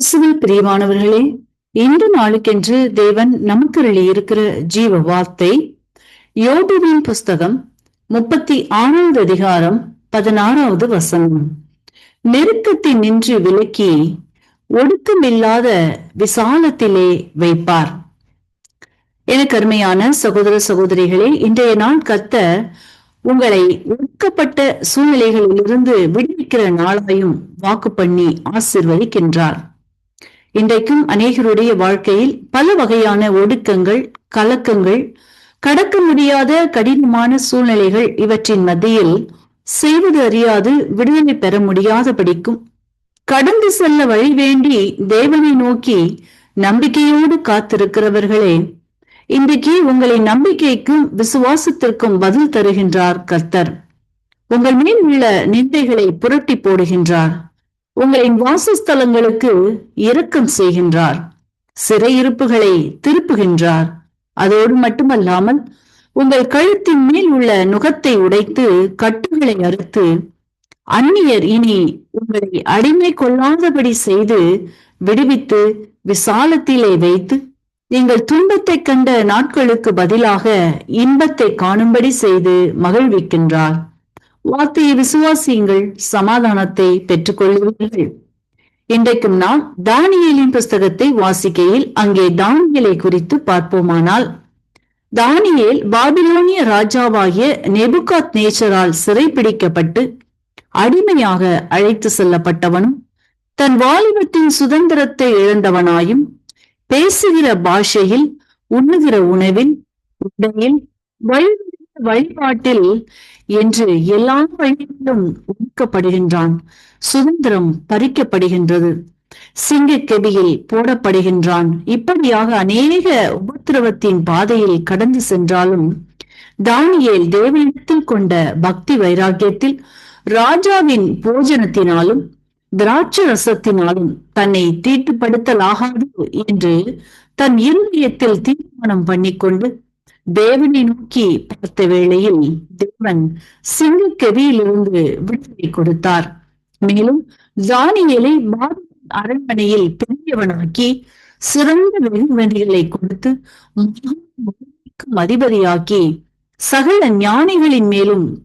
கிறிஸ்துவில் பிரியமானவர்களே இன்று நாளுக்கென்று தேவன் நமக்கு இருக்கிற ஜீவ வார்த்தை யோபுவின் புஸ்தகம் முப்பத்தி ஆறாவது அதிகாரம் பதினாறாவது வசனம். நெருக்கத்தை நின்று விலக்கி ஒடுக்கமில்லாத விசாலத்திலே வைப்பார். என கருமையான சகோதர சகோதரிகளே இன்றைய நாள் கத்த உங்களை ஒடுக்கப்பட்ட சூழ்நிலைகளிலிருந்து விடுவிக்கிற நாளாயும் வாக்கு பண்ணி ஆசிர்வதிக்கின்றார். இன்றைக்கும் அநேகருடைய வாழ்க்கையில் பல வகையான ஒடுக்கங்கள் கலக்கங்கள் கடக்க முடியாத கடினமான சூழ்நிலைகள் இவற்றின் மத்தியில் செய்வது அறியாது விடுதலை பெற முடியாத படிக்கும் கடந்து செல்ல வழி வேண்டி தேவனை நோக்கி நம்பிக்கையோடு காத்திருக்கிறவர்களே இன்றைக்கு உங்களின் நம்பிக்கைக்கும் விசுவாசத்திற்கும் பதில் தருகின்றார் கர்த்தர். உங்கள் மேல் உள்ள நிந்தைகளை புரட்டி போடுகின்றார். உங்களின் வாசஸ்தலங்களுக்கு இரக்கம் செய்கின்றார். சிறையிருப்புகளை திருப்புகின்றார். அதோடு மட்டுமல்லாமல் உங்கள் கழுத்தின் மேல் உள்ள நுகத்தை உடைத்து கட்டுகளை அறுத்து அந்நியர் இனி உங்களை அடிமை கொள்ளாதபடி செய்து விடுவித்து விசாலத்திலே வைத்து நீங்கள் துன்பத்தை கண்ட நாட்களுக்கு பதிலாக இன்பத்தை காணும்படி செய்து மகிழ்விக்கின்றார். வார்த்தையை விசுவாசியுங்கள் சமாதானத்தை பெற்றுக் கொள்வீர்கள் இன்றைக்கும் நாம் தானியலின் புஸ்தகத்தை வாசிக்கையில் அங்கே தானியலை குறித்து பார்ப்போமானால் தானியேல் பாபிலோனிய ராஜாவாகிய நெபுகாத் நேச்சரால் சிறைப்பிடிக்கப்பட்டு அடிமையாக அழைத்து செல்லப்பட்டவனும் தன் வாலிபத்தின் சுதந்திரத்தை இழந்தவனாயும் பேசுகிற பாஷையில் உண்ணுகிற உணவில் உடையில் வழிபாட்டில் என்று எல்லா வழிகளிலும் ஒடுக்கப்படுகின்றான் சுதந்திரம் பறிக்கப்படுகின்றது. சிங்கக்கெபியில் போடப்படுகின்றான். இப்படியாக அநேக உபத்திரவத்தின் பாதையில் கடந்து சென்றாலும் தானியேல் தேவனிடத்தில் கொண்ட பக்தி வைராக்கியத்தில் ராஜாவின் போஜனத்தினாலும் திராட்ச ரசத்தினாலும் தன்னை தீட்டுப்படுத்தலாகாது என்று தன் இருதயத்தில் தீர்மானம் பண்ணிக்கொண்டு தேவனை நோக்கி பார்த்த வேளையில் தேவன் சிங்க சிங்கக்கெவியிலிருந்து விடுதலை கொடுத்தார். மேலும் ஜானியலை அரண்மனையில் பெரியவனாக்கி சிறந்த வெகுமதிகளை கொடுத்து அதிபதியாக்கி சகல ஞானிகளின் மேலும்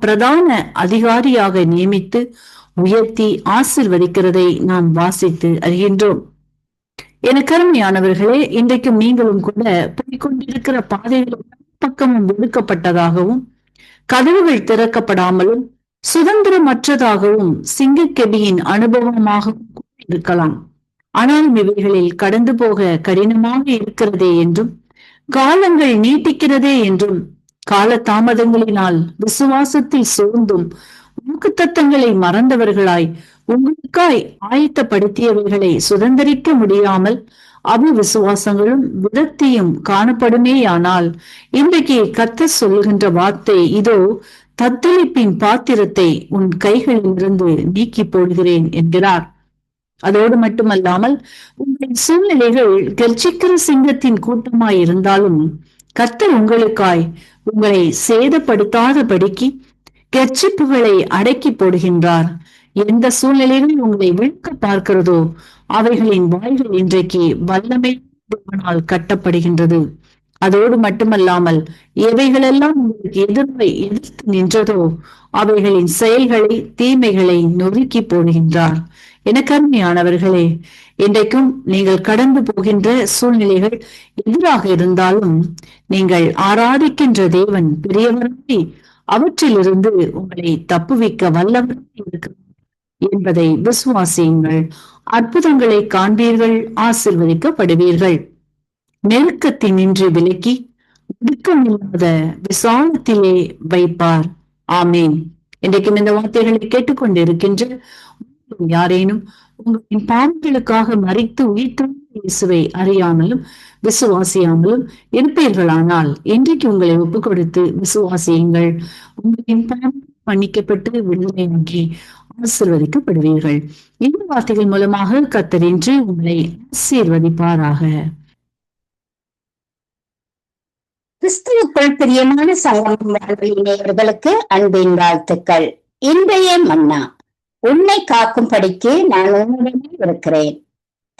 பிரதான அதிகாரியாக நியமித்து உயர்த்தி ஆசிர்வதிக்கிறதை நாம் வாசித்து அறிகின்றோம். என கருமையானவர்களே இன்றைக்கும் நீங்களும் கூட போய்கொண்டிருக்கிற பாதைகள் பக்கமும் ஒடுக்கப்பட்டதாகவும் கதவுகள் திறக்கப்படாமலும் சுதந்திரமற்றதாகவும் சிங்கக்கெபியின் அனுபவமாகவும் இருக்கலாம். ஆனாலும் இவைகளில் கடந்து போக கடினமாக இருக்கிறதே என்றும் காலங்கள் நீட்டிக்கிறதே என்றும் கால தாமதங்களினால் விசுவாசத்தில் சோர்ந்தும் வாக்குத்தத்தங்களை மறந்தவர்களாய் உங்களுக்காய் ஆயத்தப்படுத்தியவைகளை சுதந்திரிக்க முடியாமல் அபிவிசுவாசங்களும் விதத்தியும் காணப்படுமேயானால் இன்றைக்கு கத்த சொல்லுகின்ற வார்த்தை இதோ தத்தளிப்பின் பாத்திரத்தை உன் கைகளிலிருந்து நீக்கி போடுகிறேன் என்கிறார். அதோடு மட்டுமல்லாமல் உங்களின் சூழ்நிலைகள் கர்ச்சிக்கிற சிங்கத்தின் கூட்டமாய் இருந்தாலும் கத்தர் உங்களுக்காய் உங்களை சேதப்படுத்தாதபடிக்கு கெர்ச்சிப்புகளை அடக்கி போடுகின்றார். எந்த சூழ்நிலையிலும் உங்களை விழுக்க பார்க்கிறதோ அவைகளின் வாய்கள் இன்றைக்கு வல்லமை தேவனால் கட்டப்படுகின்றது. அதோடு மட்டுமல்லாமல் எவைகளெல்லாம் உங்களுக்கு எதிர்ப்பை எதிர்த்து நின்றதோ அவைகளின் செயல்களை தீமைகளை நொறுக்கி போடுகின்றார். என கருமையானவர்களே இன்றைக்கும் நீங்கள் கடந்து போகின்ற சூழ்நிலைகள் எதிராக இருந்தாலும் நீங்கள் ஆராதிக்கின்ற தேவன் பெரியவராய் அவற்றிலிருந்து உங்களை தப்புவிக்க வல்லவராய் இருக்கிறார். என்பதை விசுவாசியுங்கள் அற்புதங்களை காண்பீர்கள் ஆசிர்வதிக்கப்படுவீர்கள். நெருக்கத்தின் நின்று விலக்கி ஒடுக்கமில்லாத விசாலத்திலே வைப்பார். ஆமேன். இன்றைக்கும் இந்த வார்த்தைகளை கேட்டுக்கொண்டிருக்கின்ற யாரேனும் உங்களின் பாவங்களுக்காக மறித்து உயிர்த்த இயேசுவை அறியாமலும் விசுவாசியாமலும் இருப்பீர்களானால் இன்றைக்கு உங்களை ஒப்பு கொடுத்து விசுவாசியுங்கள். உங்களின் பாவம் மன்னிக்கப்பட்டு விடுதலையாகி ஆசிர்வதிக்கப்படுவீர்கள். இந்த வார்த்தைகள் மூலமாக கத்தரின்றி உங்களை ஆசீர்வதிப்பாராக. கிறிஸ்துவுக்குள் பிரியமான சங்கமம் நேயர்களுக்கு அன்பின் வாழ்த்துக்கள். இன்றைய மன்னா உன்னை காக்கும்படிக்கு நான் உன்னுடனே இருக்கிறேன்.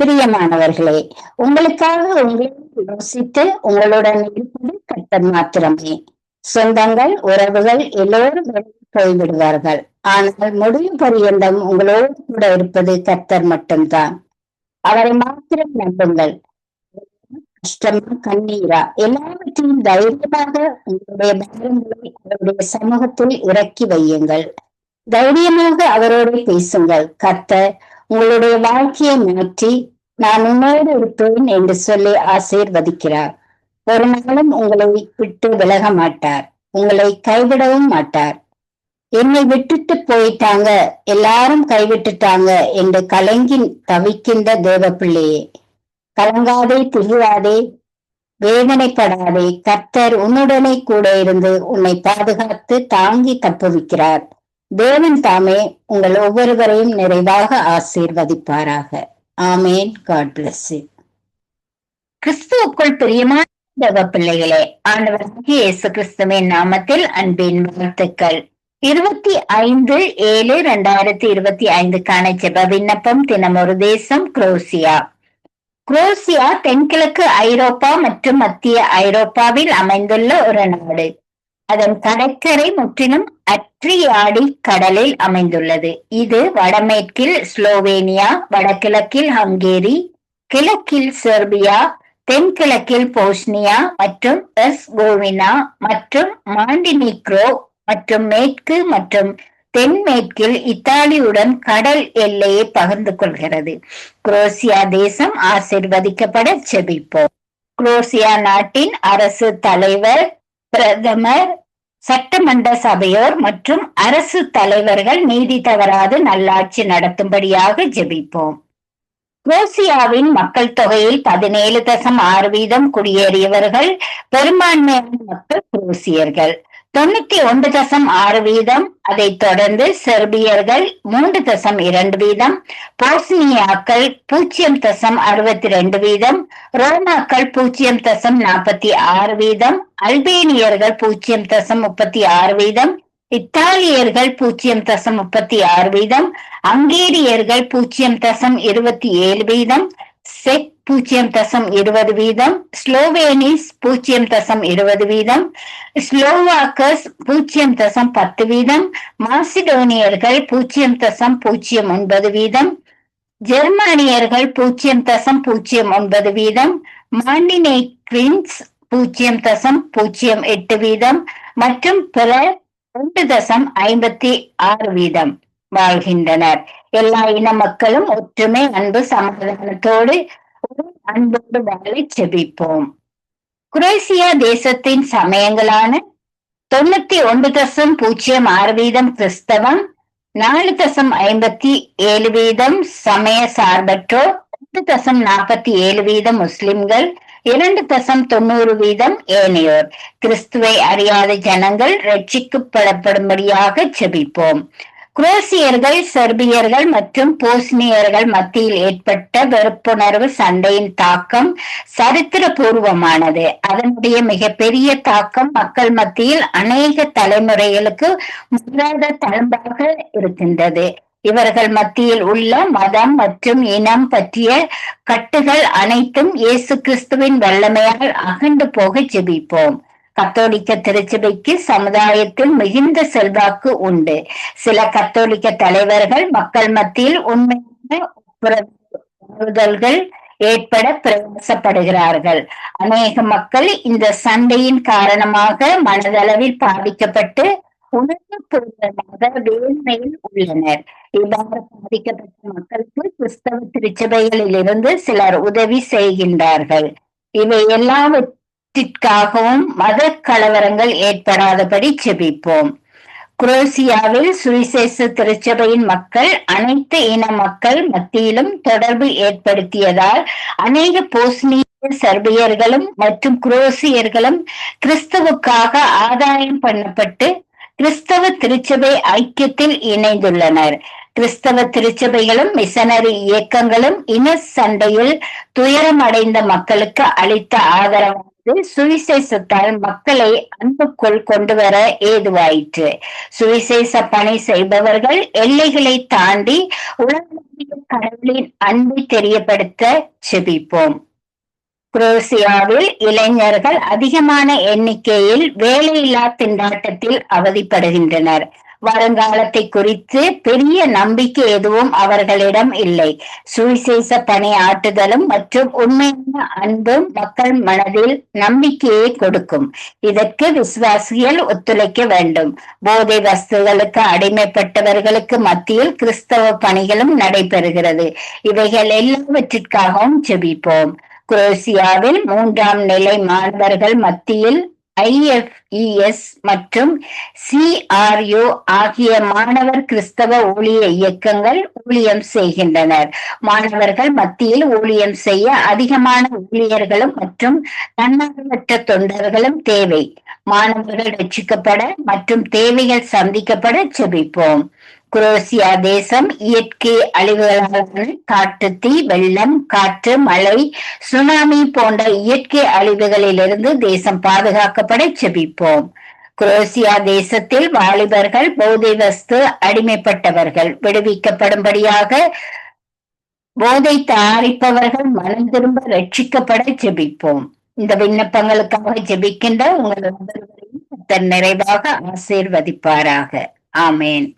பிரியமானவர்களே உங்களுக்காக உங்களை யோசித்து உங்களுடன் இருப்பது கட்டம் மாத்திரமே. சொந்தங்கள் உறவுகள் எல்லோரும் போய்விடுவார்கள். ஆனால் முடியும் பரியந்தம் உங்களோடு கூட இருப்பது கர்த்தர் மட்டும்தான். அவரை மாத்திரம் நம்புங்கள். கஷ்டமா கண்ணீரா? எல்லாவற்றையும் தைரியமாக உங்களுடைய பாரங்களை அவருடைய சமூகத்தில் இறக்கி வையுங்கள். தைரியமாக அவரோடு பேசுங்கள். கர்த்தர் உங்களுடைய வாழ்க்கையை மாற்றி நான் உன்னோடு இருப்பேன் என்று சொல்லி ஆசீர்வதிக்கிறார். ஒரு நாளும் உங்களை விட்டு விலக மாட்டார். உங்களை கைவிடவும் மாட்டார். என்னை விட்டுட்டு போயிட்டாங்க. எல்லாரும் கைவிட்டுட்டாங்க என்று கலங்கி தவிக்கின்ற தேவ பிள்ளையே கலங்காதே திகழாதே வேதனைப்படாதே. கர்த்தர் உன்னுடனே கூட இருந்து உன்னை பாதுகாத்து தாங்கி தப்புவிக்கிறார். தேவன் தாமே உங்கள் ஒவ்வொருவரையும் நிறைவாக ஆசீர்வதிப்பாராக. ஆமேன். காட் பிளஸ் கிறிஸ்துவுக்குள் பிரியமான தேவ பிள்ளைகளே ஆண்டவராகிய இயேசு கிறிஸ்துவின் நாமத்தில் அன்பின் வாழ்த்துக்கள். இருபத்தி ஐந்து ஏழு இரண்டாயிரத்தி இருபத்தி ஐந்துக்கான ஜெப விண்ணப்பம் தினமொரு தேசம் குரோசியா. குரோசியா தென்கிழக்கு ஐரோப்பா மற்றும் மத்திய ஐரோப்பாவில் அமைந்துள்ள ஒரு நாடு. அதன் கடற்கரை முற்றிலும் அட்ரியாடி கடலில் அமைந்துள்ளது. இது வடமேற்கில் ஸ்லோவேனியா வடகிழக்கில் ஹங்கேரி கிழக்கில் செர்பியா தென்கிழக்கில் போஸ்னியா மற்றும் எஸ் கோவினா மற்றும் மாண்டினிக்ரோ மற்றும் மேற்கு மற்றும் தென்மேற்கில் இத்தாலியுடன் கடல் எல்லையை பகிர்ந்து கொள்கிறது. குரோசியா தேசம் ஆசிர்வதிக்கப்பட செபிப்போம். குரோசியா நாட்டின் அரசு தலைவர் பிரதமர் சட்டமன்ற சபையோர் மற்றும் அரசு தலைவர்கள் நீதி தவறாது நல்லாட்சி நடத்தும்படியாக ஜெபிப்போம். குரோசியாவின் மக்கள் தொகையில் பதினேழு தசம் ஆறு வீதம் குடியேறியவர்கள் பெரும்பான்மையான மக்கள் குரோசியர்கள் தொண்ணூத்தி ஒன்று தசம் ஆறு வீதம் அதை தொடர்ந்து செர்பியர்கள் மூன்று தசம் இரண்டு வீதம் போஸ்னியாக்கள் பூஜ்ஜியம் தசம் அறுபத்தி ரெண்டு வீதம் ரோமாக்கள் பூஜ்ஜியம் தசம் நாற்பத்தி ஆறு வீதம் அல்பேனியர்கள் பூஜ்ஜியம் தசம் முப்பத்தி ஆறு வீதம் இத்தாலியர்கள் பூஜ்ஜியம் தசம் முப்பத்தி ஆறு வீதம் அங்கேரியர்கள் பூஜ்ஜியம் தசம் இருபத்தி ஏழு வீதம் செக் பூஜ்ஜியம் தசம் இருபது வீதம் ஸ்லோவேனிஸ் பூஜ்ஜியம் தசம் இருபது வீதம் ஸ்லோவாக்கஸ் பூஜ்ஜியம் தசம் பத்து வீதம் மாசிடோனியர்கள் பூஜ்ஜியம் தசம் பூஜ்ஜியம் ஒன்பது வீதம் ஜெர்மானியர்கள் பூஜ்ஜியம் தசம் பூஜ்ஜியம் ஒன்பது வீதம் மாண்டினேக்ரின்ஸ் பூஜ்ஜியம் தசம் பூஜ்ஜியம் எட்டு வீதம் மற்றும் பிற ரெண்டு தசம் ஐம்பத்தி ஆறு வீதம் வாழ்கின்றனர். எல்லா இன மக்களும் ஒற்றுமை அன்பு சமாதானத்தோடு ஒரு அன்போடு வாழை செபிப்போம். குரேசியா தேசத்தின் சமயங்களான தொண்ணூத்தி ஒன்று தசம் பூஜ்ஜியம் ஆறு வீதம் கிறிஸ்தவம் நாலு தசம் ஐம்பத்தி ஏழு வீதம் சமய சார்பற்றோர் ஒன்று தசம் நாற்பத்தி ஏழு வீதம் முஸ்லிம்கள் இரண்டு தசம் தொண்ணூறு வீதம் ஏனையோர். கிறிஸ்துவை அறியாத ஜனங்கள் ரட்சிக்கப்படப்படும்படியாக செபிப்போம் குரோசியர்கள் செர்பியர்கள் மற்றும் போஸ்னியர்கள் மத்தியில் ஏற்பட்ட வெறுப்புணர்வு சண்டையின் தாக்கம் சரித்திர பூர்வமானது அதனுடைய மிகப்பெரிய தாக்கம் மக்கள் மத்தியில் அநேக தலைமுறைகளுக்கு முறாத தழும்பாக இருக்கின்றது. இவர்கள் மத்தியில் உள்ள மதம் மற்றும் இனம் பற்றிய கட்டுகள் அனைத்தும் இயேசு கிறிஸ்துவின் வல்லமையால் அகண்டு போக ஜெபிப்போம். கத்தோலிக்க திருச்சபைக்கு சமுதாயத்தில் மிகுந்த செல்வாக்கு உண்டு. சில கத்தோலிக்க தலைவர்கள் மக்கள் மத்தியில் உண்மையான ஏற்பட பிரயாசப்படுகிறார்கள். அநேக மக்கள் இந்த சண்டையின் காரணமாக மனதளவில் பாதிக்கப்பட்டு உணர்வு பூர்வமாக வேதனையில் உள்ளனர். இவ்வாறு பாதிக்கப்பட்ட மக்களுக்கு கிறிஸ்தவ திருச்சபைகளில் இருந்து சிலர் உதவி செய்கின்றார்கள். இவை எல்லாவற்றிற்காகவும் மத கலவரங்கள் ஏற்படாதபடி செபிப்போம். குரோசியாவில் சுவிசேஷ திருச்சபையின் மக்கள் அனைத்து இன மக்கள் மத்தியிலும் தொடர்பு ஏற்படுத்தியதால் அநேக போஸ்னிய சர்பியர்களும் மற்றும் குரோசியர்களும் கிறிஸ்துவுக்காக ஆதாயம் பண்ணப்பட்டு கிறிஸ்தவ திருச்சபை ஐக்கியத்தில் இணைந்துள்ளனர். கிறிஸ்தவ திருச்சபைகளும் மிஷனரி இயக்கங்களும் இன சண்டையில் துயரமடைந்த மக்களுக்கு அளித்த ஆதரவான சுவிசேஷத்தால் மக்களை அன்புக்குள் கொண்டு வர ஏதுவாயிற்று. சுவிசேஷ பணி செய்பவர்கள் எல்லைகளை தாண்டி உலக கடவுளின் அன்பை தெரியப்படுத்த செபிப்போம். குரோசியாவில் இளைஞர்கள் அதிகமான எண்ணிக்கையில் வேலையில்லா திண்டாட்டத்தில் அவதிப்படுகின்றனர். வருங்காலத்தை குறித்து பெரிய நம்பிக்கை எதுவும் அவர்களிடம் இல்லை. சுவிசேஷ பணி ஆட்டுதலும் மற்றும் உண்மையான அன்பும் மக்கள் மனதில் நம்பிக்கையை கொடுக்கும். இதற்கு விசுவாசிகள் ஒத்துழைக்க வேண்டும். போதை வஸ்துகளுக்கு அடிமைப்பட்டவர்களுக்கு மத்தியில் கிறிஸ்தவ பணிகளும் நடைபெறுகிறது. இவைகள் எல்லாவற்றிற்காகவும் செபிப்போம். குரோசியாவில் மூன்றாம் நிலை மாணவர்கள் மத்தியில் ஐஎஃப்இஎஸ் மற்றும் சிஆர்யு ஆகிய மாணவர் கிறிஸ்தவ ஊழிய இயக்கங்கள் ஊழியம் செய்கின்றனர். மாணவர்கள் மத்தியில் ஊழியம் செய்ய அதிகமான ஊழியர்களும் மற்றும் தன்னார்வற்ற தொண்டர்களும் தேவை. மாணவர்கள் ரட்சிக்கப்பட மற்றும் தேவைகள் சந்திக்கப்பட செபிப்போம் குரோசியா தேசம் இயற்கை அழிவுகளான தீ வெள்ளம் காற்று மழை சுனாமி போன்ற இயற்கை அழிவுகளிலிருந்து தேசம் பாதுகாக்கப்பட செபிப்போம். குரோசியா தேசத்தில் வாலிபர்கள் போதை வஸ்து அடிமைப்பட்டவர்கள் விடுவிக்கப்படும்படியாக போதை தயாரிப்பவர்கள் மனம் திரும்ப ரட்சிக்கப்பட ஜெபிப்போம் இந்த விண்ணப்பங்களுக்காக ஜெபிக்கின்ற உங்கள் ஒவ்வொருவரையும் நிறைவாக ஆசீர்வதிப்பாராக. ஆமேன்.